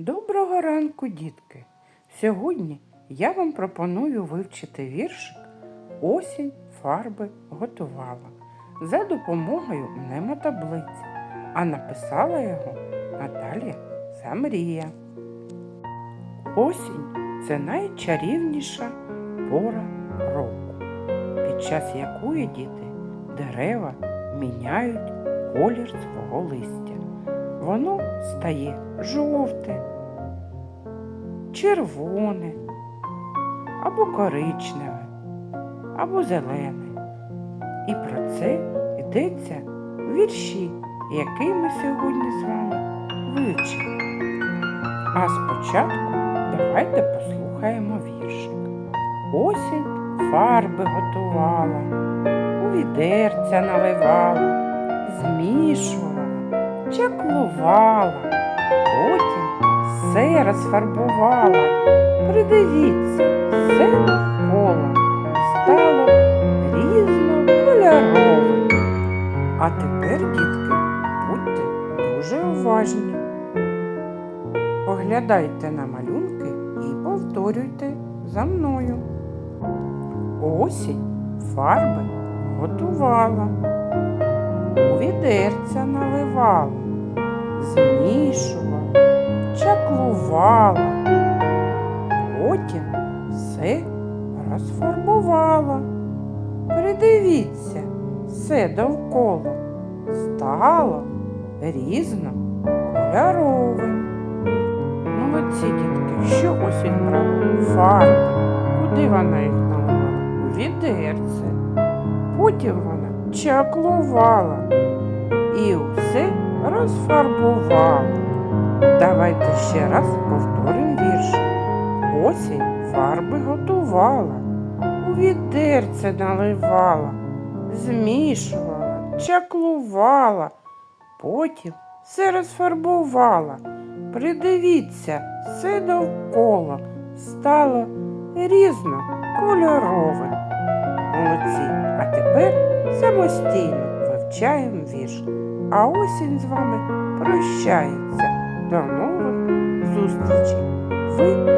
Доброго ранку, дітки! Сьогодні я вам пропоную вивчити віршик Осінь фарби готувала за допомогою мнемотаблиці, а написала його Наталія Самрія. Осінь це найчарівніша пора року, під час якої діти дерева міняють колір свого листя. Воно стає жовте, червоне, або коричневе, або зелене. І про це йдеться в вірші, який ми сьогодні з вами вивчимо. А спочатку давайте послухаємо віршик. Осінь фарби готувала, у відерця наливала, змішувала, чаклувала, потім все розфарбувала. Придивіться, все довкола стало різнокольоровим. А тепер, дітки, будьте дуже уважні. Поглядайте на малюнки і повторюйте за мною. Осінь фарби готувала, у відерця наливала, змішувала, чаклувала, потім все розфарбувала. Придивіться, все довкола стало різнокольоровим. Молодці, дітки, що осінь брала? Фарби. Куди вона їх наливала? Відерце. Потім вона чаклувала і усе розфарбувала. Давайте ще раз повторимо вірш. Осінь фарби готувала, у відерце наливала, змішувала, чаклувала, потім все розфарбувала. Придивіться, все довкола стало різнокольоровим. Молодці, а тепер самостійно вивчаємо вірш. А осінь з вами прощається. До нових зустрічей. Ви